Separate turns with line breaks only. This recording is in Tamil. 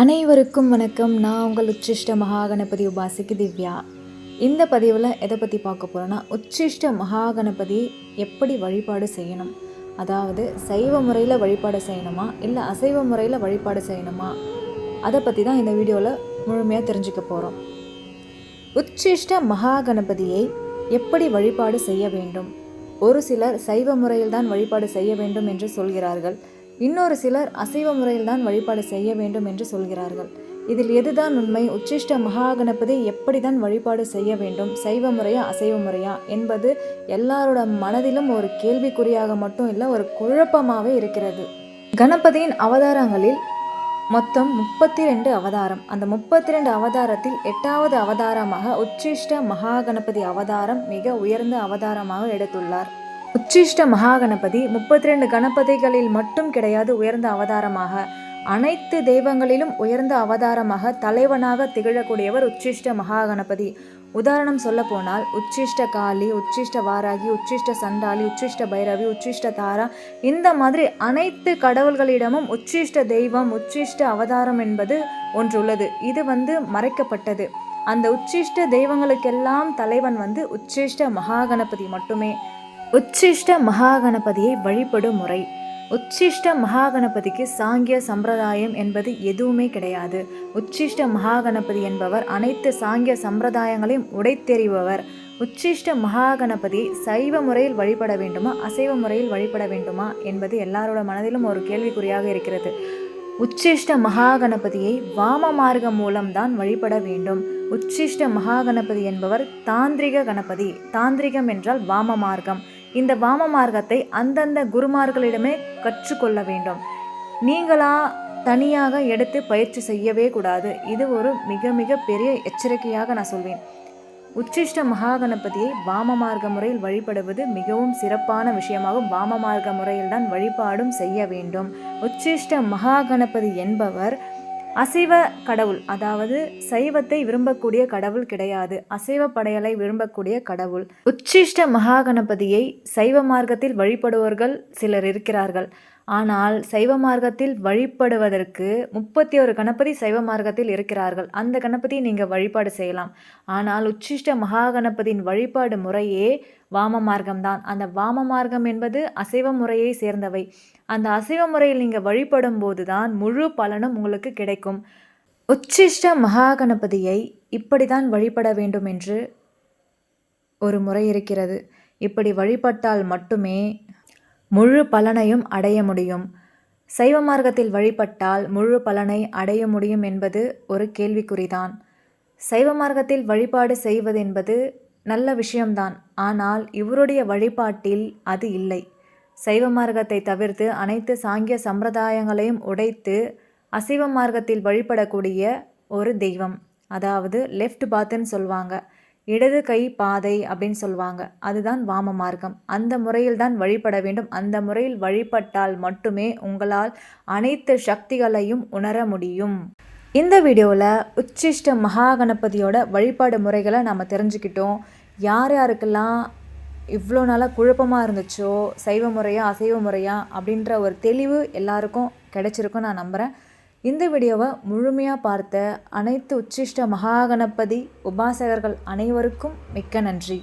அனைவருக்கும் வணக்கம். நான் உங்கள் உச்சிஷ்ட மகாகணபதி உபாசிக்கு திவ்யா. இந்த பதிவில் எதை பற்றி பார்க்க போகிறோன்னா உச்சிஷ்ட மகாகணபதி எப்படி வழிபாடு செய்யணும்? அதாவது சைவ முறையில் வழிபாடு செய்யணுமா? இல்லை அசைவ முறையில் வழிபாடு செய்யணுமா? அதை பற்றி தான் இந்த வீடியோவில் முழுமையாக தெரிஞ்சுக்க போகிறோம் உச்சிஷ்ட மகாகணபதியை எப்படி வழிபாடு செய்ய வேண்டும்? ஒரு சிலர் சைவ முறையில் தான் வழிபாடு செய்ய வேண்டும் என்று சொல்கிறார்கள். இன்னொரு சிலர் அசைவ முறையில்தான் வழிபாடு செய்ய வேண்டும் என்று சொல்கிறார்கள். இதில் எதுதான் உண்மை? உச்சிஷ்ட மகாகணபதி எப்படி தான் வழிபாடு செய்ய வேண்டும்? சைவ முறையா அசைவ முறையா? என்பது எல்லாரோட மனதிலும் ஒரு கேள்விக்குறியாக மட்டும் இல்லை ஒரு குழப்பமாகவே இருக்கிறது. கணபதியின் அவதாரங்களில் மொத்தம் முப்பத்தி ரெண்டு அவதாரம். அந்த முப்பத்தி ரெண்டு அவதாரத்தில் எட்டாவது அவதாரமாக உச்சிஷ்ட மகாகணபதி அவதாரம் மிக உயர்ந்த அவதாரமாக எடுத்துள்ளார். உச்சிஷ்ட மகாகணபதி முப்பத்தி ரெண்டு கணபதிகளில் மட்டும் கிடையாது உயர்ந்த அவதாரமாக. அனைத்து தெய்வங்களிலும் உயர்ந்த அவதாரமாக தலைவனாக திகழக்கூடியவர் உச்சிஷ்ட மகாகணபதி. உதாரணம் சொல்ல போனால் உச்சிஷ்ட காளி உச்சிஷ்ட வாராகி உச்சிஷ்ட சண்டாளி உச்சிஷ்ட பைரவி உச்சிஷ்ட தாரா இந்த மாதிரி அனைத்து கடவுள்களிடமும் உச்சிஷ்ட தெய்வம் உச்சிஷ்ட அவதாரம் என்பது ஒன்றுள்ளது. இது வந்து மறைக்கப்பட்டது. அந்த உச்சிஷ்ட தெய்வங்களுக்கெல்லாம் தலைவன் வந்து உச்சிஷ்ட மகாகணபதி மட்டுமே. உச்சிஷ்ட மகாகணபதியை வழிபடும் முறை. உச்சிஷ்ட மகாகணபதிக்கு சாங்கிய சம்பிரதாயம் என்பது எதுவுமே கிடையாது. உச்சிஷ்ட மகாகணபதி என்பவர் அனைத்து சாங்கிய சம்பிரதாயங்களையும் உடைத்தெறிபவர். உச்சிஷ்ட மகாகணபதி சைவ முறையில் வழிபட வேண்டுமா அசைவ முறையில் வழிபட வேண்டுமா என்பது எல்லாரோட மனதிலும் ஒரு கேள்விக்குறியாக இருக்கிறது. உச்சிஷ்ட மகாகணபதியை வாம மார்க்கம் மூலம்தான் வழிபட வேண்டும். உச்சிஷ்ட மகாகணபதி என்பவர் தாந்திரிக கணபதி. தாந்திரிகம் என்றால் வாம மார்க்கம். இந்த வாம மார்க்கத்தை அந்தந்த குருமார்களிடமே கற்றுக்கொள்ள வேண்டும். நீங்களா தனியாக எடுத்து பயிற்சி செய்யவே கூடாது. இது ஒரு மிக மிக பெரிய எச்சரிக்கையாக நான் சொல்வேன். உச்சிஷ்ட மகாகணபதியை வாம மார்க்க முறையில் வழிபடுவது மிகவும் சிறப்பான விஷயமாகும். வாம மார்க்க முறையில்தான் வழிபாடும் செய்ய வேண்டும். உச்சிஷ்ட மகாகணபதி என்பவர் அசைவ கடவுள் அதாவது சைவத்தை விரும்பக்கூடிய கடவுள் கிடையாது. அசைவ படையலை விரும்பக்கூடிய கடவுள். உச்சிஷ்ட மகாகணபதியை சைவ மார்க்கத்தில் வழிபடுவர்கள் சிலர் இருக்கிறார்கள். ஆனால் சைவ மார்க்கத்தில் வழிபடுவதற்கு முப்பத்தி ஒரு கணபதி சைவ மார்க்கத்தில் இருக்கிறார்கள். அந்த கணபதியை நீங்கள் வழிபாடு செய்யலாம். ஆனால் உச்சிஷ்ட மகாகணபதியின் வழிபாடு முறையே வாம மார்க்கம்தான் அந்த வாம மார்க்கம் என்பது அசைவ முறையை சேர்ந்தவை. அந்த அசைவ முறையில் நீங்கள் வழிபடும் போது தான் முழு பலனும் உங்களுக்கு கிடைக்கும். உச்சிஷ்ட மகாகணபதியை இப்படி தான் வழிபட வேண்டும் என்று ஒரு முறை இருக்கிறது. இப்படி வழிபட்டால் மட்டுமே முழு பலனையும் அடைய முடியும். சைவ மார்க்கத்தில் வழிபட்டால் முழு பலனை அடைய முடியும் என்பது ஒரு கேள்விக்குறிதான். சைவ மார்க்கத்தில் வழிபாடு செய்வது என்பது நல்ல விஷயம்தான். ஆனால் இவருடைய வழிபாட்டில் அது இல்லை. சைவ மார்க்கத்தை தவிர்த்து அனைத்து சாங்கிய சம்பிரதாயங்களையும் உடைத்து அசைவ மார்க்கத்தில் வழிபடக்கூடிய ஒரு தெய்வம். அதாவது லெஃப்ட் பாத்துன்னு சொல்லுவாங்க இடது கை பாதை அப்படின்னு சொல்லுவாங்க. அதுதான் வாம மார்க்கம். அந்த முறையில் தான் வழிபட வேண்டும். அந்த முறையில் வழிபட்டால் மட்டுமே உங்களால் அனைத்து சக்திகளையும் உணர முடியும். இந்த வீடியோவில் உச்சிஷ்ட மகாகணபதியோட வழிபாடு முறைகளை நம்ம தெரிஞ்சுக்கிட்டோம். யார் யாருக்கெல்லாம் இவ்வளோ நாளாக குழப்பமாக இருந்துச்சோ சைவ முறையா அசைவ முறையா அப்படின்ற ஒரு தெளிவு எல்லாருக்கும் கிடைச்சிருக்கும் நான் நம்புகிறேன் இந்த வீடியோவை முழுமையாக பார்த்த அனைத்து உச்சிஷ்ட மகாகணபதி உபாசகர்கள் அனைவருக்கும் மிக்க நன்றி.